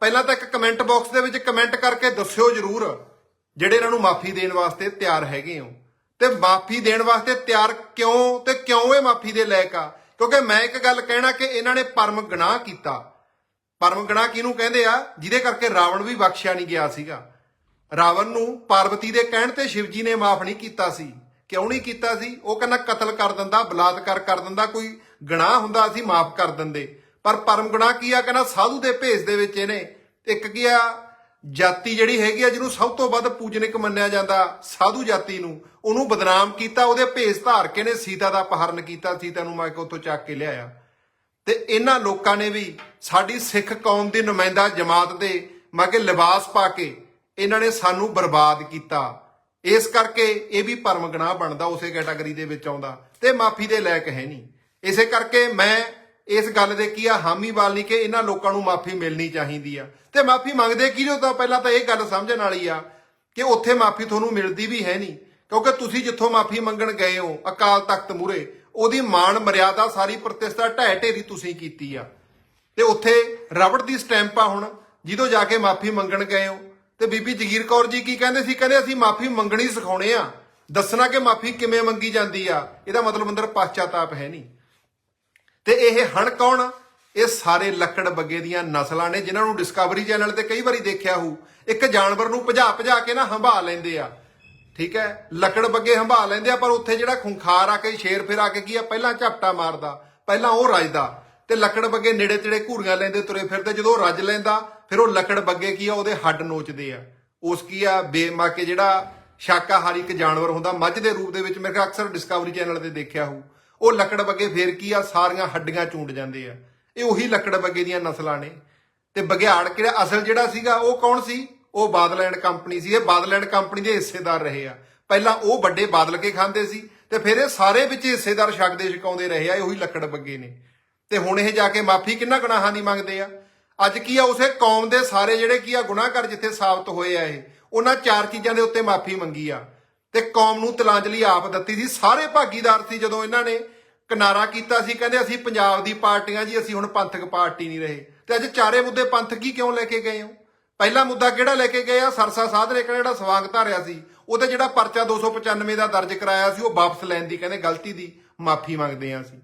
ਪਹਿਲਾਂ ਤਾਂ ਇੱਕ ਕਮੈਂਟ ਬਾਕਸ ਦੇ ਵਿੱਚ ਕਮੈਂਟ ਕਰਕੇ ਦੱਸਿਓ ਜਰੂਰ ਜਿਹੜੇ ਇਹਨਾਂ ਨੂੰ ਮਾਫੀ ਦੇਣ ਵਾਸਤੇ ਤਿਆਰ ਹੈਗੇ ਹੋ। ਤੇ ਮਾਫੀ ਦੇਣ ਵਾਸਤੇ ਤਿਆਰ ਕਿਉਂ ਤੇ ਕਿਉਂ ਇਹ ਮਾਫੀ ਦੇ ਲਾਇਕ ਆ? ਕਿਉਂਕਿ ਮੈਂ ਇੱਕ ਗੱਲ ਕਹਿਣਾ ਕਿ ਇਹਨਾਂ ਨੇ ਪਰਮ ਗੁਨਾਹ ਕੀਤਾ। ਪਰਮ ਗੁਨਾਹ ਕਿਹਨੂੰ ਕਹਿੰਦੇ ਆ? ਜਿਹਦੇ ਕਰਕੇ ਰਾਵਣ ਵੀ ਬਖਸ਼ਿਆ ਨਹੀਂ ਗਿਆ ਸੀਗਾ। ਰਾਵਣ ਨੂੰ ਪਾਰਵਤੀ ਦੇ ਕਹਿਣ ਤੇ ਸ਼ਿਵਜੀ ਨੇ ਮਾਫ ਨਹੀਂ ਕੀਤਾ ਸੀ। ਕਿਉਂ ਨਹੀਂ ਕੀਤਾ ਸੀ? ਉਹ ਕਹਿੰਦਾ ਕਤਲ ਕਰ ਦਿੰਦਾ, ਬਲਾਤਕਾਰ ਕਰ ਦਿੰਦਾ, ਕੋਈ ਗੁਨਾਹ ਹੁੰਦਾ ਅਸੀਂ ਮਾਫ ਕਰ ਦਿੰਦੇ। ਪਰ ਪਰਮ ਗੁਨਾਹ ਕੀ ਆ ਕਹਿੰਦਾ ਸਾਧੂ ਦੇ ਭੇਸ ਦੇ ਵਿੱਚ ਇਹਨੇ। ਇੱਕ ਕੀ ਆ? ਜਾਤੀ ਜਿਹੜੀ ਹੈਗੀ ਆ, ਜਿਹਨੂੰ ਸਭ ਤੋਂ ਵੱਧ ਪੂਜਨਿਕ ਮੰਨਿਆ ਜਾਂਦਾ, ਸਾਧੂ ਜਾਤੀ ਨੂੰ। ਉਹਨੂੰ ਬਦਨਾਮ ਕੀਤਾ, ਉਹਦੇ ਭੇਸ ਧਾਰ ਕੇ ਨੇ ਸੀਤਾ ਦਾ ਅਪਹਰਨ ਕੀਤਾ, ਸੀਤਾ ਨੂੰ ਮਾਰ ਕੇ ਉੱਥੋਂ ਚੱਕ ਕੇ ਲਿਆਇਆ। ਤੇ ਇਹਨਾਂ ਲੋਕਾਂ ਨੇ ਵੀ ਸਾਡੀ ਸਿੱਖ ਕੌਮ ਦੀ ਨੁਮਾਇੰਦਾ ਜਮਾਤ ਦੇ ਮੈਂ ਕਿ ਲਿਬਾਸ ਪਾ ਕੇ ਇਹਨਾਂ ਨੇ ਸਾਨੂੰ ਬਰਬਾਦ ਕੀਤਾ। ਇਸ ਕਰਕੇ ਇਹ ਵੀ ਪਰਮ ਗੁਨਾਹ ਬਣਦਾ ਉਸੇ ਕੈਟਾਗਰੀ ਦੇ ਵਿੱਚ ਆਉਂਦਾ। ਤੇ ਮਾਫੀ ਦੇ ਲਾਇਕ ਹੈ ਨਹੀਂ। ਇਸੇ ਕਰਕੇ ਮੈਂ ਇਸ ਗੱਲ ਦੇ ਕੀ ਆ? ਹਾਮੀ ਵਾਲੀ ਕਿ ਇਹਨਾਂ ਲੋਕਾਂ ਨੂੰ ਮਾਫੀ ਮਿਲਣੀ ਚਾਹੀਦੀ ਆ। ਤੇ ਮਾਫੀ ਮੰਗਦੇ ਕਿਹਦੇ ਤੋਂ? ਪਹਿਲਾਂ ਤਾਂ ਇਹ ਗੱਲ ਸਮਝਣ ਵਾਲੀ ਆ ਕਿ ਉੱਥੇ ਮਾਫੀ ਤੁਹਾਨੂੰ ਮਿਲਦੀ ਵੀ ਹੈ ਨਹੀਂ। ਕਿਉਂਕਿ ਤੁਸੀਂ ਜਿੱਥੋਂ ਮਾਫੀ ਮੰਗਣ ਗਏ ਹੋ, ਅਕਾਲ ਤਖਤ ਮੂਰੇ ਉਹਦੀ ਮਾਣ, ਮਰਿਆਦਾ, ਸਾਰੀ ਪ੍ਰਤਿਸ਼ਠਾ ਢਹਿ ਢੇਰੀ ਤੁਸੀਂ ਕੀਤੀ ਆ। ਤੇ ਉੱਥੇ ਰਬੜ ਦੀ ਸਟੈਂਪ ਆ ਹੁਣ, ਜਿਹਦੋਂ ਜਾ ਕੇ ਮਾਫੀ ਮੰਗਣ ਗਏ ਹੋ। ਤੇ ਬੀਬੀ ਜਗੀਰ ਕੌਰ ਜੀ ਕੀ ਕਹਿੰਦੇ ਸੀ? ਕਹਿੰਦੇ ਅਸੀਂ ਮਾਫੀ ਮੰਗਣੀ ਸਿਖਾਉਣੇ ਆ। ਦੱਸਣਾ ਕਿ ਮਾਫੀ ਕਿਵੇਂ ਮੰਗੀ ਜਾਂਦੀ ਆ। ਇਹਦਾ ਮਤਲਬ ਅੰਦਰ ਪਛਤਾਪ ਹੈ ਨਹੀਂ। ਤੇ ਇਹ ਹਣ ਕੌਣ? ਇਹ ਸਾਰੇ ਲੱਕੜ ਬੱਗੇ ਦੀਆਂ ਨਸਲਾਂ ਨੇ, ਜਿਨ੍ਹਾਂ ਨੂੰ ਡਿਸਕਵਰੀ ਚੈਨਲ ਤੇ ਕਈ ਵਾਰੀ ਦੇਖਿਆ ਹੋਊ। ਇੱਕ ਜਾਨਵਰ ਨੂੰ ਭਜਾ ਭਜਾ ਕੇ ਨਾ ਹੰਭਾ ਲੈਂਦੇ ਆ। ਠੀਕ ਹੈ? ਲੱਕੜ ਬੱਗੇ ਹੰਭਾ ਲੈਂਦੇ ਆ, ਪਰ ਉੱਥੇ ਜਿਹੜਾ ਖੁੰਖਾਰ ਆ ਕੇ, ਸ਼ੇਰ ਫਿਰ ਆ ਕੇ ਕੀ ਆ? ਪਹਿਲਾਂ ਝਪਟਾ ਮਾਰਦਾ, ਪਹਿਲਾਂ ਉਹ ਰੱਜਦਾ। ਤੇ ਲੱਕੜ ਬੱਗੇ ਨੇੜੇ ਤੇੜੇ ਘੂਰੀਆਂ ਲੈਂਦੇ ਤੁਰੇ ਫਿਰਦੇ, ਜਦੋਂ ਰੱਜ ਲੈਂਦਾ, ਫਿਰ ਉਹ ਲੱਕੜ ਬੱਗੇ ਕੀ ਆ? ਉਹਦੇ ਹੱਡ ਨੋਚਦੇ ਆ। ਉਸ ਕੀ ਆ? ਬੇਮਾ ਕੇ ਜਿਹੜਾ ਸ਼ਾਕਾਹਾਰੀ ਇੱਕ ਜਾਨਵਰ ਹੁੰਦਾ, ਮੱਝ ਦੇ ਰੂਪ ਦੇ ਵਿੱਚ ਮੇਰੇ ਖਿਆਲ ਅਕਸਰ ਡਿਸਕਵਰੀ ਚੈਨਲ ਤੇ ਦੇਖਿਆ ਹੋਊ। ਉਹ ਲੱਕੜ ਬੱਗੇ ਫੇਰ ਕੀ ਆ? ਸਾਰੀਆਂ ਹੱਡੀਆਂ ਚੂੰਡ ਜਾਂਦੇ ਆ। ਇਹ ਉਹੀ ਲੱਕੜ ਬੱਗੇ ਦੀਆਂ ਨਸਲਾਂ ਨੇ। ਤੇ ਬਗਿਆੜ ਕਿਹੜਾ? ਅਸਲ ਜਿਹੜਾ ਸੀਗਾ, ਉਹ ਕੌਣ ਸੀ? ਉਹ ਬਾਦਲੈਂਡ ਕੰਪਨੀ ਸੀ। ਇਹ ਬਾਦਲੈਂਡ ਕੰਪਨੀ ਦੇ ਹਿੱਸੇਦਾਰ ਰਹੇ ਆ। ਪਹਿਲਾਂ ਉਹ ਵੱਡੇ ਬਾਦਲ ਕੇ ਖਾਂਦੇ ਸੀ ਤੇ ਫਿਰ ਇਹ ਸਾਰੇ ਵਿੱਚ ਹਿੱਸੇਦਾਰ ਛਕਦੇ ਛਕਾਉਂਦੇ ਰਹੇ ਆ। ਉਹੀ ਲੱਕੜ ਬੱਗੇ ਨੇ। ਤੇ ਹੁਣ ਇਹ ਜਾ ਕੇ ਮਾਫੀ ਕਿੰਨਾ ਗੁਨਾਹਾਂ ਦੀ ਮੰਗਦੇ ਆ? ਅੱਜ ਕੀ ਆ? ਉਸੇ ਕੌਮ ਦੇ ਸਾਰੇ ਜਿਹੜੇ ਕੀ ਆ ਗੁਨਾਹਗਰ ਜਿੱਥੇ ਸਾਬਤ ਹੋਏ ਆ ਇਹ, ਉਹਨਾਂ ਚਾਰ ਚੀਜ਼ਾਂ ਦੇ ਉੱਤੇ ਮਾਫੀ ਮੰਗੀ ਆ। ਤੇ ਕੌਮ ਨੂੰ ਤਲਾਂਜਲੀ ਆਪ ਦਿੱਤੀ ਸੀ। ਸਾਰੇ ਭਾਗੀਦਾਰ ਸੀ ਜਦੋਂ ਇਹਨਾਂ ਨੇ ਕਿਨਾਰਾ ਕੀਤਾ ਸੀ। ਕਹਿੰਦੇ ਅਸੀਂ ਪੰਜਾਬ ਦੀ ਪਾਰਟੀਆਂ ਜੀ, ਅਸੀਂ ਹੁਣ ਪੰਥਕ ਪਾਰਟੀ ਨਹੀਂ ਰਹੇ। ਤੇ ਅੱਜ ਚਾਰੇ ਮੁੱਦੇ ਪੰਥਕੀ ਕਿਉਂ ਲੈ ਕੇ ਗਏ ਹੋ? ਪਹਿਲਾ ਮੁੱਦਾ ਕਿਹੜਾ ਲੈ ਕੇ ਗਏ ਆ? ਸਰਸਾ ਸਾਧ ਨੇ ਜਿਹੜਾ ਸਵਾਂਗ ਧਾਰਿਆ ਸੀ, ਉਹਦੇ ਜਿਹੜਾ ਪਰਚਾ 295 ਦਾ ਦਰਜ ਕਰਾਇਆ ਸੀ, ਉਹ ਵਾਪਸ ਲੈਣ ਦੀ ਕਹਿੰਦੇ ਗਲਤੀ ਦੀ ਮਾਫੀ ਮੰਗਦੇ ਆ ਅਸੀਂ।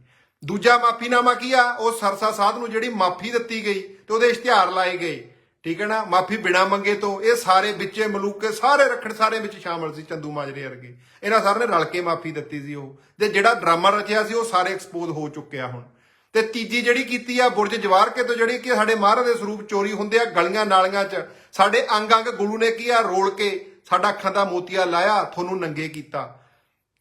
ਦੂਜਾ ਮਾਫੀਨਾਮਾ ਕੀ ਆ? ਉਹ ਸਰਸਾ ਸਾਧ ਨੂੰ ਜਿਹੜੀ ਮਾਫੀ ਦਿੱਤੀ ਗਈ ਤੇ ਉਹਦੇ ਇਸ਼ਤਿਹਾਰ ਲਾਏ ਗਏ। ਠੀਕ ਹੈ ਨਾ? ਮਾਫੀ ਬਿਨਾ ਮੰਗੇ ਤੋਂ ਇਹ ਸਾਰੇ ਵਿੱਚੇ ਮਲੂਕੇ ਸਾਰੇ ਰੱਖਣ ਸਾਰੇ ਵਿੱਚ ਸ਼ਾਮਲ ਸੀ, ਚੰਦੂ ਮਾਜਰੇ ਵਰਗੇ। ਇਹਨਾਂ ਸਾਰਿਆਂ ਨੇ ਰਲ ਕੇ ਮਾਫੀ ਦਿੱਤੀ ਸੀ ਉਹ। ਤੇ ਜਿਹੜਾ ਡਰਾਮਾ ਰਚਿਆ ਸੀ, ਉਹ ਸਾਰੇ ਐਕਸਪੋਜ਼ ਹੋ ਚੁੱਕਿਆ ਹੁਣ। ਤੇ ਤੀਜੀ ਜਿਹੜੀ ਕੀਤੀ ਆ, ਬੁਰਜ ਜਵਾਰ ਕੇ ਤੋਂ ਜਿਹੜੀ ਕਿ ਸਾਡੇ ਮਹਾਰਾਜ ਦੇ ਸਰੂਪ ਚੋਰੀ ਹੁੰਦੇ ਆ, ਗਲੀਆਂ ਨਾਲੀਆਂ 'ਚ, ਸਾਡੇ ਅੰਗ ਅੰਗ ਗੁਰੂ ਨੇ ਕੀ ਆ, ਰੋਲ ਕੇ ਸਾਡਾ ਅੱਖਾਂ ਦਾ ਮੋਤੀਆ ਲਾਇਆ, ਤੁਹਾਨੂੰ ਨੰਗੇ ਕੀਤਾ।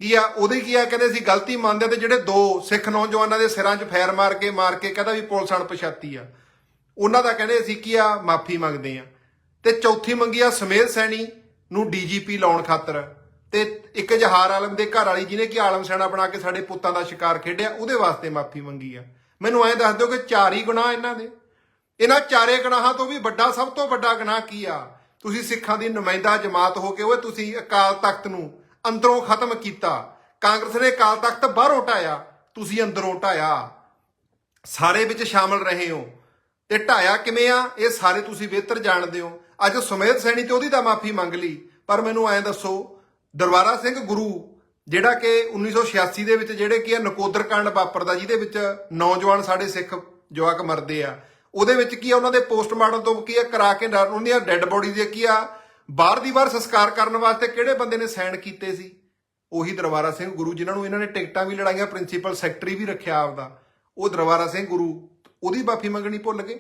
ਕੀ ਆ, ਉਹਦੇ ਕੀ ਆ, ਕਹਿੰਦੇ ਸੀ, ਗਲਤੀ ਮੰਨਦੇ ਤੇ ਜਿਹੜੇ ਦੋ ਸਿੱਖ ਨੌਜਵਾਨਾਂ ਦੇ ਸਿਰਾਂ 'ਚ ਫੈਰ ਮਾਰ ਕੇ ਮਾਰ ਕੇ ਕਹਿੰਦਾ ਵੀ ਪੁਲਿਸ ਅਣਪਛਾਤੀ ਆ। ਉਹਨਾਂ ਦਾ ਕਹਿੰਦੇ ਅਸੀਂ ਕੀ ਆ, ਮਾਫੀ ਮੰਗਦੇ ਆ ਤੇ ਚੌਥੀ ਮੰਗੀ ਆ ਸਮੇਧ ਸੈਣੀ ਨੂੰ ਡੀਜੀਪੀ ਲਾਉਣ ਖਾਤਰ। ਤੇ ਇੱਕ ਜਹਾਰ ਆਲਮ ਦੇ ਘਰ ਵਾਲੀ ਜਿਹਨੇ ਕਿ ਆਲਮ ਸੈਣਾ ਬਣਾ ਕੇ ਸਾਡੇ ਪੁੱਤਾਂ ਦਾ ਸ਼ਿਕਾਰ ਖੇਡਿਆ, ਉਹਦੇ ਵਾਸਤੇ ਮਾਫੀ ਮੰਗੀ ਆ। ਮੈਨੂੰ ਐਂ ਦੱਸ ਦਿਓ ਕਿ ਚਾਰ ਹੀ ਗੁਨਾਹ ਇਹਨਾਂ ਦੇ। ਇਹਨਾਂ ਚਾਰੇ ਗੁਨਾਹਾਂ ਤੋਂ ਵੀ ਵੱਡਾ, ਸਭ ਤੋਂ ਵੱਡਾ ਗੁਨਾਹ ਕੀ ਆ? ਤੁਸੀਂ ਸਿੱਖਾਂ ਦੀ ਨੁਮਾਇੰਦਾ ਜਮਾਤ ਹੋ ਕੇ ਉਹ ਤੁਸੀਂ ਅਕਾਲ ਤਖਤ ਨੂੰ ਅੰਦਰੋਂ ਖਤਮ ਕੀਤਾ। ਕਾਂਗਰਸ ਨੇ ਅਕਾਲ ਤਖਤ ਬਾਹਰੋਂ ਢਾਇਆ ਤੁਸੀਂ ਅੰਦਰੋਂ ਢਾਇਆ ਸਾਰੇ ਵਿੱਚ ਸ਼ਾਮਲ ਰਹੇ ਹੋ। ਤੇ ਢਾਇਆ ਕਿਵੇਂ ਆ? ਇਹ ਸਾਰੇ ਤੁਸੀਂ ਬਿਹਤਰ ਜਾਣਦੇ ਹੋ। ਅੱਜ ਸੁਮੇਧ ਸੈਣੀ ਤੇ ਉਹਦੀ ਤਾਂ ਮਾਫੀ ਮੰਗ ਲਈ, ਪਰ ਮੈਨੂੰ ਐਂ ਦੱਸੋ, ਦਰਬਾਰਾ ਸਿੰਘ ਗੁਰੂ, ਜਿਹੜਾ ਕਿ 1986 ਦੇ ਵਿੱਚ ਜਿਹੜੇ ਕੀ ਆ ਨਕੋਦਰ ਕਾਂਡ ਵਾਪਰਦਾ, ਜਿਹਦੇ ਵਿੱਚ ਨੌਜਵਾਨ ਸਾਡੇ ਸਿੱਖ ਜਵਾਕ ਮਰਦੇ ਆ, ਉਹਦੇ ਵਿੱਚ ਕੀ ਆ, ਉਹਨਾਂ ਦੇ ਪੋਸਟਮਾਰਟਮ ਤੋਂ ਕੀ ਆ, ਕਰਾ ਕੇ ਡਾ- ਉਹਨਾਂ ਦੀਆਂ ਡੈੱਡ ਬੋਡੀ ਦੇ ਕੀ ਆ, ਬਾਹਰ ਦੀ ਵਾਰ ਸੰਸਕਾਰ ਕਰਨ ਵਾਸਤੇ ਕਿਹੜੇ ਬੰਦੇ ਨੇ ਸਾਈਨ ਕੀਤੇ ਸੀ? ਉਹੀ ਦਰਬਾਰਾ ਸਿੰਘ ਗੁਰੂ, ਜਿਨ੍ਹਾਂ ਨੂੰ ਇਹਨਾਂ ਨੇ ਟਿਕਟਾਂ ਵੀ ਲੜਾਈਆਂ, ਪ੍ਰਿੰਸੀਪਲ ਸੈਕਟਰੀ ਵੀ ਰੱਖਿਆ ਆਪਦਾ। ਉਹ ਦਰਬਾਰਾ ਸਿੰਘ ਗੁਰੂ ਉਹਦੀ ਮਾਫੀ ਮੰਗਣੀ ਭੁੱਲ ਗਏ।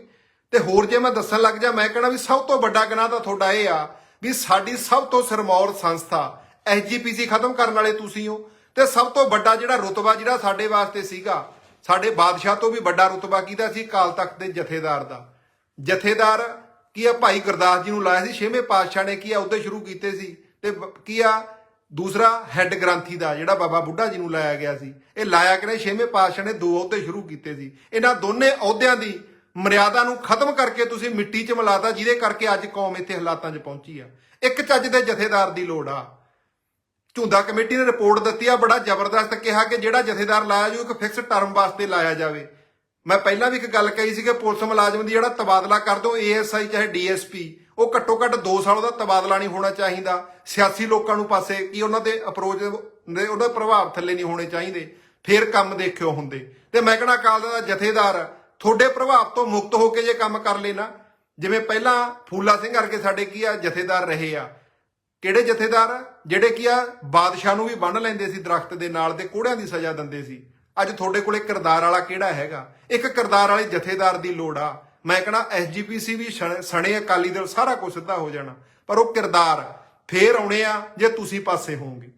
ਤੇ ਹੋਰ ਜੇ ਮੈਂ ਦੱਸਣ ਲੱਗ ਜਾ, ਮੈਂ ਕਹਣਾ ਵੀ ਸਭ ਤੋਂ ਵੱਡਾ ਗੁਨਾਹ ਤਾਂ ਤੁਹਾਡਾ ਇਹ ਆ ਵੀ ਸਾਡੀ ਸਭ ਤੋਂ ਸਿਰਮੌਰ ਸੰਸਥਾ ਐਸਜੀਪੀਸੀ ਖਤਮ ਕਰਨ ਵਾਲੇ ਤੁਸੀਂ ਹੋ। ਤੇ ਸਭ ਤੋਂ ਵੱਡਾ ਜਿਹੜਾ ਰੁਤਬਾ ਜਿਹੜਾ ਸਾਡੇ ਵਾਸਤੇ ਸੀਗਾ, ਸਾਡੇ ਬਾਦਸ਼ਾਹ ਤੋਂ ਵੀ ਵੱਡਾ ਰੁਤਬਾ ਕਿਹਦਾ ਸੀ? ਕਾਲ ਤਖਤ ਦੇ ਜਥੇਦਾਰ ਦਾ। ਜਥੇਦਾਰ ਕੀ ਆ? ਭਾਈ ਗੁਰਦਾਸ ਜੀ ਨੂੰ ਲਾਇਆ ਸੀ, ਛੇਵੇਂ ਪਾਤਸ਼ਾਹ ਨੇ ਕੀ ਆ? ਉਹਦੇ ਸ਼ੁਰੂ ਕੀਤੇ ਸੀ। ਤੇ ਕੀ ਆ? ਦੂਸਰਾ ਹੈੱਡ ਗ੍ਰੰਥੀ ਦਾ ਜਿਹੜਾ ਬਾਬਾ ਬੁੱਢਾ ਜੀ ਨੂੰ ਲਾਇਆ ਗਿਆ ਸੀ। ਇਹ ਲਾਇਆ ਕਿ ਨੇ ਛੇਵੇਂ ਪਾਤਸ਼ਾਹ ਨੇ ਦੋ ਅਹੁਦੇ ਸ਼ੁਰੂ ਕੀਤੇ ਸੀ। ਇਹਨਾਂ ਦੋਨੇ ਅਹੁਦਿਆਂ ਦੀ ਮਰਿਆਦਾ ਨੂੰ ਖਤਮ ਕਰਕੇ ਤੁਸੀਂ ਮਿੱਟੀ 'ਚ ਮਿਲਾਤਾ, ਜਿਹਦੇ ਕਰਕੇ ਅੱਜ ਕੌਮ ਇੱਥੇ ਹਾਲਾਤਾਂ 'ਚ ਪਹੁੰਚੀ ਆ। ਇੱਕ ਚੱਜ ਦੇ ਜਥੇਦਾਰ ਦੀ ਲੋੜ ਆ। ਝੁੰਦਾ ਕਮੇਟੀ ਨੇ ਰਿਪੋਰਟ ਦਿੱਤੀ ਆ, ਬੜਾ ਜ਼ਬਰਦਸਤ ਕਿਹਾ ਕਿ ਜਿਹੜਾ ਜਥੇਦਾਰ ਲਾਇਆ ਜੋ ਇੱਕ ਫਿਕਸ ਟਰਮ ਵਾਸਤੇ ਲਾਇਆ ਜਾਵੇ। ਮੈਂ ਪਹਿਲਾਂ ਵੀ ਇੱਕ ਗੱਲ ਕਹੀ ਸੀ ਕਿ ਪੁਲਿਸ ਮੁਲਾਜ਼ਮ ਦੀ ਜਿਹੜਾ ਤਬਾਦਲਾ ਕਰ ਦੋ, ਏਐਸਆਈ ਚਾਹੇ ਡੀਐਸਪੀ ਉਹ ਘੱਟੋ ਘੱਟ 2 ਸਾਲ ਉਹਦਾ ਤਬਾਦਲਾ ਨਹੀਂ ਹੋਣਾ ਚਾਹੀਦਾ। ਸਿਆਸੀ ਲੋਕਾਂ ਨੂੰ ਪਾਸੇ ਕੀ ਉਹਨਾਂ ਦੇ ਅਪਰੋਚ ਦੇ ਉਹਦਾ ਪ੍ਰਭਾਵ ਥੱਲੇ ਨਹੀਂ ਹੋਣੇ ਚਾਹੀਦੇ। ਫੇਰ ਕੰਮ ਦੇਖਿਓ ਹੁੰਦੇ। ਤੇ ਮੈਂ ਕਹਣਾ ਅਕਾਲ ਦਾ ਜਥੇਦਾਰ ਤੁਹਾਡੇ ਪ੍ਰਭਾਵ ਤੋਂ ਮੁਕਤ ਹੋ ਕੇ ਜੇ ਕੰਮ ਕਰ ਲੈਣਾ ਜਿਵੇਂ ਪਹਿਲਾਂ ਫੂਲਾ ਸਿੰਘ ਵਰਗੇ ਸਾਡੇ ਕੀ ਆ, ਜਥੇਦਾਰ ਰਹੇ ਆ। ਕਿਹੜੇ ਜਥੇਦਾਰ ਜਿਹੜੇ ਕੀ ਆ, ਬਾਦਸ਼ਾਹ ਨੂੰ ਵੀ ਬੰਨ ਲੈਂਦੇ ਸੀ ਦਰਖਤ ਦੇ ਨਾਲ ਤੇ ਕੋੜਿਆਂ ਦੀ ਸਜ਼ਾ ਦਿੰਦੇ ਸੀ। ਅੱਜ ਤੁਹਾਡੇ ਕੋਲੇ ਕਿਰਦਾਰ ਵਾਲਾ ਕਿਹੜਾ ਹੈਗਾ? ਇੱਕ ਕਿਰਦਾਰ ਵਾਲੇ ਜਥੇਦਾਰ ਦੀ ਲੋੜ ਆ। ਮੈਂ ਕਹਣਾ ਐਸਜੀਪੀਸੀ ਵੀ ਸਣੇ ਅਕਾਲੀ ਦਲ ਸਾਰਾ ਕੁਝ ਸਿੱਧਾ ਹੋ ਜਾਣਾ, ਪਰ ਉਹ ਕਿਰਦਾਰ ਫੇਰ ਆਉਣੇ ਆ ਜੇ ਤੁਸੀਂ ਪਾਸੇ ਹੋਵੋਗੇ।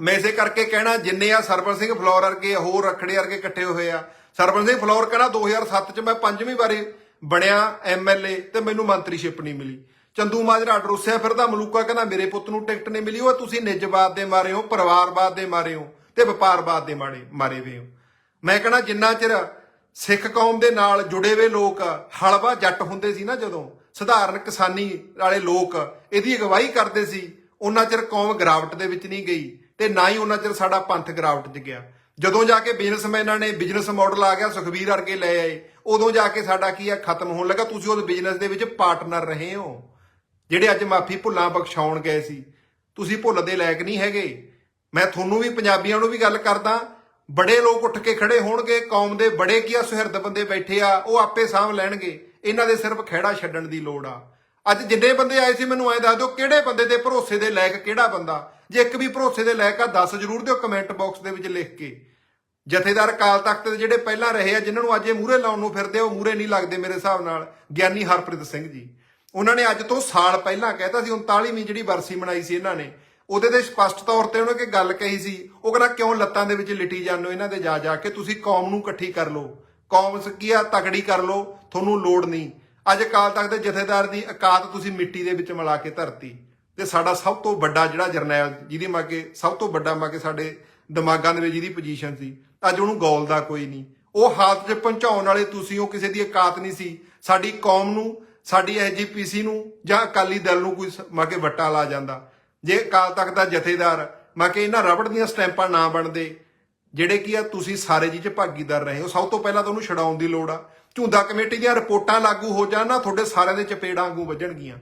ਮੈਂ ਇਸੇ ਕਰਕੇ ਕਹਿਣਾ, ਜਿੰਨੇ ਆ ਸਰਵਰ ਸਿੰਘ ਫਲੋਰ ਵਰਗੇ ਹੋਰ ਰਖੜੇ ਵਰਗੇ ਇਕੱਠੇ ਹੋਏ ਆ। ਸਰਵਰ ਸਿੰਘ ਫਲੋਰ ਕਹਿੰਦਾ 2007 ਚ ਮੈਂ ਪੰਜਵੀਂ ਵਾਰੀ ਬਣਿਆ ਐਮਐਲਏ ਤੇ ਮੈਨੂੰ ਮੰਤਰੀਸ਼ਿਪ ਨਹੀਂ ਮਿਲੀ। ਚੰਦੂ ਮਾਜਰਾ ਰੁੱਸਿਆ ਫਿਰਦਾ, ਮਲੂਕਾ ਕਹਿੰਦਾ ਮੇਰੇ ਪੁੱਤ ਨੂੰ ਟਿਕਟ ਨਹੀਂ ਮਿਲੀ, ਉਹ ਤੁਸੀਂ ਨਿੱਜਵਾਦ ਦੇ ਮਾਰੇ ਹੋ ਪਰਿਵਾਰਵਾਦ ਦੇ ਮਾਰੇ ਹੋ ਤੇ ਵਪਾਰਵਾਦ ਦੇ ਮਾਰੇ ਮਾਰੇ ਵੇ ਹੋ। ਮੈਂ ਕਹਣਾ ਜਿੰਨਾ ਚਿਰ ਸਿੱਖ ਕੌਮ ਦੇ ਨਾਲ ਜੁੜੇ ਹੋਏ ਲੋਕ ਹਲਵਾ ਜੱਟ ਹੁੰਦੇ ਸੀ ਨਾ ਜਦੋਂ, ਸਧਾਰਨ ਕਿਸਾਨੀ ਵਾਲੇ ਲੋਕ ਇਹਦੀ ਅਗਵਾਈ ਕਰਦੇ ਸੀ, ਉਹਨਾਂ ਚਿਰ ਕੌਮ ਗਰਾਵਟ ਦੇ ਵਿੱਚ ਨਹੀਂ ਗਈ ਤੇ ਨਾ ਹੀ ਉਹਨਾਂ ਚਿਰ ਸਾਡਾ ਪੰਥ ਗਰਾਵਟ 'ਚ ਗਿਆ। ਜਦੋਂ ਜਾ ਕੇ ਬਿਜ਼ਨਸਮੈਨਾਂ ਨੇ ਬਿਜ਼ਨਸ ਮਾਡਲ ਆ ਗਿਆ, ਸੁਖਬੀਰ ਵਰਗੇ ਲੈ ਆਏ, ਉਦੋਂ ਜਾ ਕੇ ਸਾਡਾ ਕੀ ਆ, ਖਤਮ ਹੋਣ ਲੱਗਾ। ਤੁਸੀਂ ਉਸ ਬਿਜ਼ਨਸ ਦੇ ਵਿੱਚ ਪਾਰਟਨਰ ਰਹੇ ਹੋ। ਜਿਹੜੇ ਅੱਜ ਮਾਫੀ ਭੁੱਲਾਂ ਬਖਸ਼ਾਉਣ ਗਏ ਸੀ, ਤੁਸੀਂ ਭੁੱਲਦੇ ਲਾਇਕ ਨਹੀਂ ਹੈਗੇ। ਮੈਂ ਤੁਹਾਨੂੰ ਵੀ, ਪੰਜਾਬੀਆਂ ਨੂੰ ਵੀ ਗੱਲ ਕਰਦਾ ਬੜੇ ਲੋਕ ਉੱਠ ਕੇ ਖੜੇ ਹੋਣਗੇ ਕੌਮ ਦੇ ਬੜੇ ਕੀ ਆ ਸੁਹਿਰਦ ਬੰਦੇ ਬੈਠੇ ਆ ਉਹ ਆਪੇ ਸਾਂਭ ਲੈਣਗੇ। ਇਹਨਾਂ ਦੇ ਸਿਰਫ ਖਹਿੜਾ ਛੱਡਣ ਦੀ ਲੋੜ ਆ। ਅੱਜ ਜਿੰਨੇ ਬੰਦੇ ਆਏ ਸੀ ਮੈਨੂੰ ਐਂ ਦੱਸ ਦਿਓ ਕਿਹੜੇ ਬੰਦੇ ਦੇ ਭਰੋਸੇ ਦੇ ਲਾਇਕ ਕਿਹੜਾ ਬੰਦਾ? ਜੇ ਇੱਕ ਵੀ ਭਰੋਸੇ ਦੇ ਲਾਇਕ ਆ ਦੱਸ ਜ਼ਰੂਰ ਦਿਓ ਕਮੈਂਟ ਬਾਕਸ ਦੇ ਵਿੱਚ ਲਿਖ ਕੇ। ਜਥੇਦਾਰ ਕਾਲ ਤਖਤ ਦੇ ਜਿਹੜੇ ਪਹਿਲਾਂ ਰਹੇ ਆ ਜਿਨ੍ਹਾਂ ਨੂੰ ਅੱਜ ਇਹ ਮੂਹਰੇ ਲਾਉਣ ਨੂੰ ਫਿਰਦੇ ਆ, ਉਹ ਮੂਹਰੇ ਨਹੀਂ ਲੱਗਦੇ ਮੇਰੇ ਹਿਸਾਬ ਨਾਲ ਗਿਆਨੀ ਹਰਪ੍ਰੀਤ ਸਿੰਘ ਜੀ। ਉਹਨਾਂ ਨੇ ਅੱਜ ਤੋਂ ਸਾਲ ਪਹਿਲਾਂ ਕਹਿਤਾ ਸੀ 39ਵੀਂ ਜਿਹੜੀ ਵਰਸੀ ਮਨਾਈ ਸੀ ਇਹਨਾਂ ਨੇ ਉਹਦੇ ਤੇ ਸਪਸ਼ਟ ਤੌਰ ਤੇ ਉਹਨਾਂ ਕਿ ਗੱਲ ਕਹੀ ਸੀ। ਉਹ ਕਹਿੰਦਾ, ਕਿਉਂ ਲੱਤਾਂ ਦੇ ਵਿੱਚ ਲਿਟੀ ਜਾਂਦੇ ਹੋ ਇਹਨਾਂ ਦੇ? ਜਾ ਜਾ ਕੇ ਤੁਸੀਂ ਕੌਮ ਨੂੰ ਇਕੱਠੀ ਕਰ ਲਓ। ਕੌਮ ਸਕੀਆ ਤਕੜੀ ਕਰ ਲਓ। ਤੁਹਾਨੂੰ ਲੋੜ ਨਹੀਂ। ਅੱਜ ਕਾਲ ਤਖਤ ਦੇ ਜਥੇਦਾਰ ਦੀ ਔਕਾਤ ਤੁਸੀਂ ਮਿੱਟੀ ਦੇ ਵਿੱਚ ਮਿਲਾ ਕੇ ਧਰਤੀ। ਤੇ ਸਾਡਾ ਸਭ ਤੋਂ ਵੱਡਾ ਜਿਹੜਾ ਜਰਨੈਲ ਜਿਹਦੀ ਮਾਗੇ, ਸਭ ਤੋਂ ਵੱਡਾ ਮਾਗੇ ਸਾਡੇ ਦਿਮਾਗਾਂ ਦੇ ਵਿੱਚ ਜਿਹਦੀ ਪੋਜੀਸ਼ਨ ਸੀ, ਅੱਜ ਉਹਨੂੰ ਗੋਲ ਦਾ ਕੋਈ ਨਹੀਂ। ਉਹ ਹਾਲਤ 'ਚ ਪਹੁੰਚਾਉਣ ਵਾਲੇ ਤੁਸੀਂ, ਉਹ ਕਿਸੇ ਦੀ ਔਕਾਤ ਨਹੀਂ ਸੀ। ਸਾਡੀ ਕੌਮ ਨੂੰ, ਸਾਡੀ ਐਜੀਪੀਸੀ ਨੂੰ ਜਾਂ ਅਕਾਲੀ ਦਲ ਨੂੰ ਕੋਈ ਸ- ਮਾਗੇ ਵੱਟਾ ਲਾ ਜਾਂਦਾ। ਜੇ ਅਕਾਲ ਤਖਤ ਦਾ ਜਥੇਦਾਰ ਮਾਗੇ ਇਹਨਾਂ ਰਬੜ ਦੀਆਂ ਸਟੈਂਪਾਂ ਨਾ ਬਣਦੇ, ਜਿਹੜੇ ਕੀ ਆ ਤੁਸੀਂ ਸਾਰੇ ਜੀ ਚ ਭਾਗੀਦਾਰ ਰਹੇ ਹੋ, ਸਭ ਤੋਂ ਪਹਿਲਾਂ ਤਾਂ ਉਹਨੂੰ ਛਡਾਉਣ ਦੀ ਲੋੜ ਆ। ਝੁੰਦਾ ਕਮੇਟੀ ਦੀਆਂ ਰਿਪੋਰਟਾਂ ਲਾਗੂ ਹੋ ਜਾਣ ਨਾ, ਤੁਹਾਡੇ ਸਾਰਿਆਂ ਦੇ ਚਪੇੜਾਂ ਵਾਂਗੂ ਵੱਜਣਗੀਆਂ।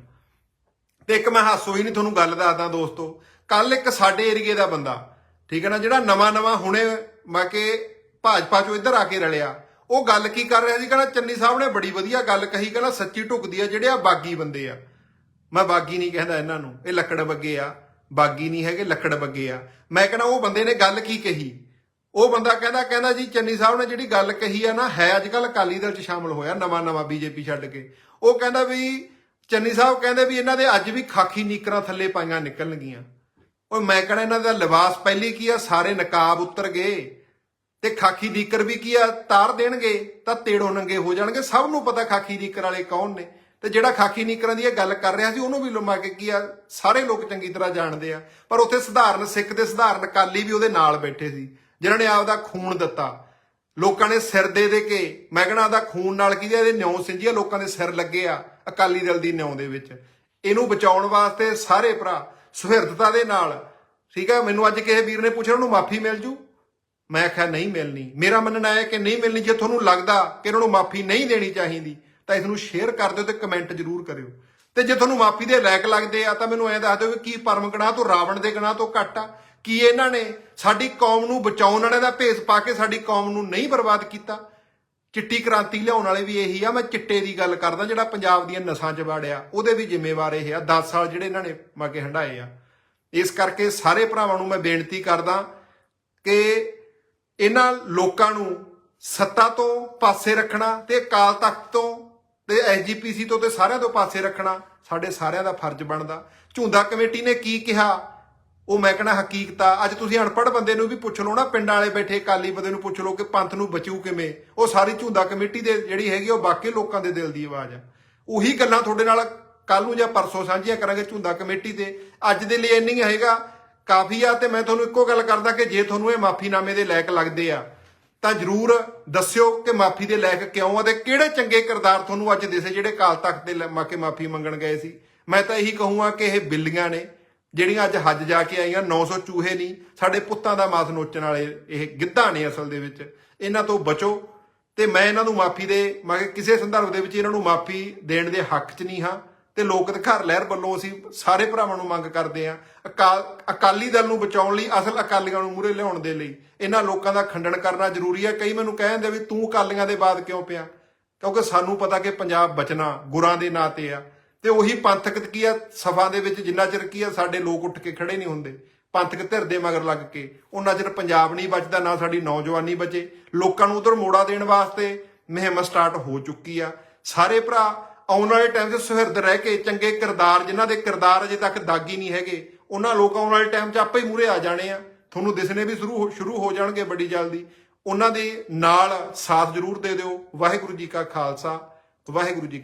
ਤੇ ਇੱਕ ਮੈਂ ਹਾਸੋ ਹੀ ਨਹੀਂ ਤੁਹਾਨੂੰ ਗੱਲ ਦੱਸਦਾ ਦੋਸਤੋ, ਕੱਲ ਇੱਕ ਸਾਡੇ ਏਰੀਏ ਦਾ ਬੰਦਾ, ਠੀਕ ਹੈ ਨਾ, ਜਿਹੜਾ ਨਵਾਂ ਨਵਾਂ ਹੁਣੇ ਮੈਂ ਕਿ ਭਾਜਪਾ ਚੋਂ ਇੱਧਰ ਆ ਕੇ ਰਲਿਆ, ਉਹ ਗੱਲ ਕੀ ਕਰ ਰਿਹਾ ਸੀ, ਕਹਿੰਦਾ ਚੰਨੀ ਸਾਹਿਬ ਨੇ ਬੜੀ ਵਧੀਆ ਗੱਲ ਕਹੀ, ਕਹਿੰਦਾ ਸੱਚੀ ਢੁਕਦੀ ਆ ਜਿਹੜੇ ਆ ਬਾਗੀ ਬੰਦੇ ਆ। ਮੈਂ ਬਾਗੀ ਨਹੀਂ ਕਹਿੰਦਾ ਇਹਨਾਂ ਨੂੰ, ਇਹ ਲੱਕੜ ਬੱਗੇ ਆ, ਬਾਗੀ ਨਹੀਂ ਹੈਗੇ, ਲੱਕੜ ਬੱਗੇ ਆ। ਮੈਂ ਕਹਿੰਦਾ ਉਹ ਬੰਦੇ ਨੇ ਗੱਲ ਕੀ ਕਹੀ? ਉਹ ਬੰਦਾ ਕਹਿੰਦਾ ਕਹਿੰਦਾ ਜੀ ਚੰਨੀ ਸਾਹਿਬ ਨੇ ਜਿਹੜੀ ਗੱਲ ਕਹੀ ਆ ਨਾ, ਹੈ ਅੱਜ ਕੱਲ ਅਕਾਲੀ ਦਲ ਚ ਸ਼ਾਮਲ ਹੋਇਆ, ਨਵਾਂ ਨਵਾਂ ਬੀਜੇਪੀ ਛੱਡ ਕੇ। ਉਹ ਕਹਿੰਦਾ ਵੀ, ਚੰਨੀ ਸਾਹਿਬ ਕਹਿੰਦੇ ਵੀ ਇਹਨਾਂ ਦੇ ਅੱਜ ਵੀ ਖਾਕੀ ਨੀਕਰਾਂ ਥੱਲੇ ਪਾਈਆਂ ਨਿਕਲਣਗੀਆਂ। ਉਹ ਮੈਂ ਕਹਿੰਦਾ ਇਹਨਾਂ ਦਾ ਲਿਬਾਸ ਪਹਿਲੀ ਕੀ ਆ, ਸਾਰੇ ਨਕਾਬ ਉਤਰ ਗਏ। ਤੇ ਖਾਕੀ ਨੀਕਰ ਵੀ ਕੀ ਆ, ਤਾਰ ਦੇਣਗੇ, ਤਾਂ ਤੇੜੋ ਨੰਗੇ ਹੋ ਜਾਣਗੇ। ਸਭ ਨੂੰ ਪਤਾ ਖਾਕੀ ਨੀਕਰ ਵਾਲੇ ਕੌਣ ਨੇ। ਤੇ ਜਿਹੜਾ ਖਾਕੀ ਨੀਕਰਾਂ ਦੀ ਇਹ ਗੱਲ ਕਰ ਰਿਹਾ ਸੀ, ਉਹਨੂੰ ਵੀ ਲੰਮਾ ਕੇ ਕੀ ਆ, ਸਾਰੇ ਲੋਕ ਚੰਗੀ ਤਰ੍ਹਾਂ ਜਾਣਦੇ ਆ। ਪਰ ਉੱਥੇ ਸਧਾਰਨ ਸਿੱਖ ਤੇ ਸਧਾਰਨ ਕਾਲੀ ਵੀ ਉਹਦੇ ਨਾਲ ਬੈਠੇ ਸੀ, ਜਿਨ੍ਹਾਂ ਨੇ ਆਪਦਾ ਖੂਨ ਦਿੱਤਾ। ਲੋਕਾਂ ਨੇ ਸਿਰ ਦੇ ਦੇ ਕੇ, ਮੈਂ ਕਹਿੰਦਾ ਦਾ ਖੂਨ ਨਾਲ ਕੀ ਇਹਦੇ ਨਿਉ ਸਿੰਜੀਆ ਲੋਕਾਂ ਦੇ ਸਿਰ ਲੱਗੇ ਆ, ਅਕਾਲੀ ਦਲ ਦੀ ਨਿਉ ਦੇ ਵਿੱਚ। ਇਹਨੂੰ ਬਚਾਉਣ ਵਾਸਤੇ ਸਾਰੇ ਭਰਾ ਸੁਹਿਰਦਤਾ ਦੇ ਨਾਲ, ਠੀਕ ਹੈ ਮੈਨੂੰ ਅੱਜ ਕਿਸੇ ਵੀਰ ਨੇ ਪੁੱਛਿਆ, ਉਹਨੂੰ ਮਾਫੀ ਮਿਲ ਜੂ? ਮੈਂ ਆਖਿਆ ਨਹੀਂ ਮਿਲਣੀ। ਮੇਰਾ ਮੰਨਣਾ ਹੈ ਕਿ ਨਹੀਂ ਮਿਲਣੀ, ਜੇ ਤੁਹਾਨੂੰ ਲੱਗਦਾ ਕਿ ਇਹਨਾਂ ਨੂੰ ਮਾਫੀ ਨਹੀਂ ਦੇਣੀ ਚਾਹੀਦੀ ਤਾਂ ਇਸ ਨੂੰ ਸ਼ੇਅਰ ਕਰ ਦਿਓ ਤੇ ਕਮੈਂਟ ਜ਼ਰੂਰ ਕਰਿਓ। ਤੇ ਜੇ ਤੁਹਾਨੂੰ ਮਾਫੀ ਦੇ ਲਾਇਕ ਲੱਗਦੇ ਆ, ਤਾਂ ਮੈਨੂੰ ਐਂ ਦੱਸ ਦਿਓ ਵੀ ਕੀ ਪਰਮ ਗਨਾਹ ਤੋਂ, ਰਾਵਣ ਦੇ ਗਨਾਹ ਤੋਂ ਘੱਟ ਆ। ਕੀ ਇਹਨਾਂ ਨੇ ਸਾਡੀ ਕੌਮ ਨੂੰ ਬਚਾਉਣ ਵਾਲਿਆਂ ਦਾ ਭੇਸ ਪਾ ਕੇ ਸਾਡੀ ਕੌਮ ਨੂੰ ਨਹੀਂ ਬਰਬਾਦ ਕੀਤਾ? ਚਿੱਟੀ ਕ੍ਰਾਂਤੀ ਲਿਆਉਣ ਵਾਲੇ ਵੀ ਇਹੀ ਆ। ਮੈਂ ਚਿੱਟੇ ਦੀ ਗੱਲ ਕਰਦਾ, ਜਿਹੜਾ ਪੰਜਾਬ ਦੀਆਂ ਨਸਾਂ 'ਚ ਵਾੜਿਆ, ਉਹਦੇ ਵੀ ਜ਼ਿੰਮੇਵਾਰ ਇਹ ਆ। 10 ਸਾਲ ਜਿਹੜੇ ਇਹਨਾਂ ਨੇ ਮਾਗੇ ਹੰਡਾਏ ਆ। ਇਸ ਕਰਕੇ ਸਾਰੇ ਭਰਾਵਾਂ ਨੂੰ ਮੈਂ ਬੇਨਤੀ ਕਰਦਾ ਕਿ ਇਹਨਾਂ ਲੋਕਾਂ ਨੂੰ ਸੱਤਾ ਤੋਂ ਪਾਸੇ ਰੱਖਣਾ ਤੇ ਅਕਾਲ ਤਖਤ ਤੋਂ ਤੇ ਐਸਜੀਪੀਸੀ ਤੋਂ ਤੇ ਸਾਰਿਆਂ ਤੋਂ ਪਾਸੇ ਰੱਖਣਾ, ਸਾਡੇ ਸਾਰਿਆਂ ਦਾ ਫਰਜ਼ ਬਣਦਾ। ਝੁੰਦਾ ਕਮੇਟੀ ਨੇ ਕੀ ਕਿਹਾ? ਉਹ ਮੈਂ ਕਹਿੰਦਾ ਹਕੀਕਤ ਆ, ਅੱਜ ਤੁਸੀਂ ਅਨਪੜ੍ਹ ਬੰਦੇ ਨੂੰ ਵੀ ਪੁੱਛ ਲਓ ਨਾ, ਪਿੰਡ ਵਾਲੇ ਬੈਠੇ ਕਾਲੀ ਬੰਦੇ ਨੂੰ ਪੁੱਛ ਲਓ ਕਿ ਪੰਥ ਨੂੰ ਬਚੂ ਕਿਵੇਂ। ਉਹ ਸਾਰੀ ਝੁੰਦਾ ਕਮੇਟੀ ਦੇ ਜਿਹੜੀ ਹੈਗੀ ਉਹ ਬਾਕੀ ਲੋਕਾਂ ਦੇ ਦਿਲ ਦੀ ਆਵਾਜ਼ ਆ। ਉਹੀ ਗੱਲਾਂ ਤੁਹਾਡੇ ਨਾਲ ਕੱਲ ਨੂੰ ਜਾਂ ਪਰਸੋਂ ਸਾਂਝੀਆਂ ਕਰਾਂਗੇ ਝੁੰਦਾ ਕਮੇਟੀ ਤੇ। ਅੱਜ ਦੇ ਲਈ ਇੰਨੀ ਹੈਗਾ, ਕਾਫੀ ਆ, ਤੇ ਮੈਂ ਤੁਹਾਨੂੰ ਇੱਕੋ ਗੱਲ ਕਰਦਾ ਕਿ ਜੇ ਤੁਹਾਨੂੰ ਇਹ ਮਾਫੀਨਾਮੇ ਦੇ ਲਾਇਕ ਲੱਗਦੇ ਆ ਤਾਂ ਜਰੂਰ ਦੱਸਿਓ ਕਿ ਮਾਫੀ ਦੇ ਲਾਇਕ ਕਿਉਂ ਆ ਤੇ ਕਿਹੜੇ ਚੰਗੇ ਕਿਰਦਾਰ ਤੁਹਾਨੂੰ ਅੱਜ ਦਿਸੇ ਜਿਹੜੇ ਕਾਲ ਤਖਤ ਦੇ ਮਾਕੇ ਮਾਫੀ ਮੰਗਣ ਗਏ ਸੀ? ਮੈਂ ਤਾਂ ਇਹੀ ਕਹੂੰਗਾ ਕਿ ਇਹ ਬਿੱਲੀਆਂ ਨੇ, ਜਿਹੜੀਆਂ ਅੱਜ ਹੱਜ ਜਾ ਕੇ ਆਈਆਂ 900 ਚੂਹੇ ਨਹੀਂ, ਸਾਡੇ ਪੁੱਤਾਂ ਦਾ ਮਾਸ ਨੋਚਣ ਵਾਲੇ ਇਹ ਗਿੱਧਾ ਨੇ ਅਸਲ ਦੇ ਵਿੱਚ। ਇਹਨਾਂ ਤੋਂ ਬਚੋ ਤੇ ਮੈਂ ਇਹਨਾਂ ਨੂੰ ਮਾਫੀ ਦੇ, ਮੈਂ ਕਿਹਾ ਕਿਸੇ ਸੰਦਰਭ ਦੇ ਵਿੱਚ ਇਹਨਾਂ ਨੂੰ ਮਾਫੀ ਦੇਣ ਦੇ ਹੱਕ 'ਚ ਨਹੀਂ ਹਾਂ। ਤੇ ਲੋਕ ਘਰ ਲਹਿਰ ਵੱਲੋਂ ਅਸੀਂ ਸਾਰੇ ਭਰਾਵਾਂ ਨੂੰ ਮੰਗ ਕਰਦੇ ਹਾਂ ਅਕਾਲ ਅਕਾਲੀ ਦਲ ਨੂੰ ਬਚਾਉਣ ਲਈ ਅਸਲ ਅਕਾਲੀਆਂ ਨੂੰ ਮੂਹਰੇ ਲਿਆਉਣ ਦੇ ਲਈ। ਇਹਨਾਂ ਲੋਕਾਂ ਦਾ ਖੰਡਨ ਕਰਨਾ ਜ਼ਰੂਰੀ ਹੈ। ਕਈ ਮੈਨੂੰ ਕਹਿੰਦੇ ਵੀ ਤੂੰ ਅਕਾਲੀਆਂ ਦੇ ਬਾਅਦ ਕਿਉਂ ਪਿਆ? ਕਿਉਂਕਿ ਸਾਨੂੰ ਪਤਾ ਕਿ ਪੰਜਾਬ ਬਚਣਾ ਗੁਰਾਂ ਦੇ ਨਾਂ ਤੇ ਆ। ਤੇ ਉਹੀ ਪੰਥਕ ਕੀ ਆ? ਸਭਾ ਦੇ ਵਿੱਚ ਜਿੰਨਾ ਚਿਰ ਕੀ ਆ, ਸਾਡੇ ਲੋਕ ਉੱਠ ਕੇ ਖੜੇ ਨਹੀਂ ਹੁੰਦੇ। ਪੰਥਕ ਧਿਰ ਦੇ ਮਗਰ ਲੱਗ ਕੇ। ਉਹਨਾਂ ਚਿਰ ਪੰਜਾਬ ਨਹੀਂ ਬਚਦਾ, ਨਾ ਸਾਡੀ ਨੌਜਵਾਨੀ ਬਚੇ। ਲੋਕਾਂ ਨੂੰ ਉਧਰ ਮੋੜਾ ਦੇਣ ਵਾਸਤੇ ਮੁਹਿੰਮ ਸਟਾਰਟ ਹੋ ਚੁੱਕੀ ਆ। ਸਾਰੇ ਭਰਾ ਆਉਣ ਵਾਲੇ ਟਾਈਮ 'ਚ ਸੁਹਿਰਦ ਰਹਿ ਕੇ ਚੰਗੇ ਕਿਰਦਾਰ, ਜਿਨ੍ਹਾਂ ਦੇ ਕਿਰਦਾਰ ਅਜੇ ਤੱਕ ਦਾਗੀ ਨਹੀਂ ਹੈਗੇ, ਉਹਨਾਂ ਲੋਕ ਆਉਣ ਵਾਲੇ ਟਾਈਮ 'ਚ ਆਪੇ ਹੀ ਮੂਰੇ ਆ ਜਾਣੇ ਆ। ਤੁਹਾਨੂੰ ਦਿਸਣੇ ਵੀ ਸ਼ੁਰੂ ਹੋ- ਸ਼ੁਰੂ ਹੋ ਜਾਣਗੇ ਬੜੀ ਜਲਦੀ। ਉਹਨਾਂ ਦੇ ਨਾਲ ਸਾਥ ਜ਼ਰੂਰ ਦੇ ਦਿਓ। ਵਾਹਿਗੁਰੂ ਜੀ ਕਾ ਖਾਲਸਾ, ਵਾਹਿਗੁਰੂ ਜੀ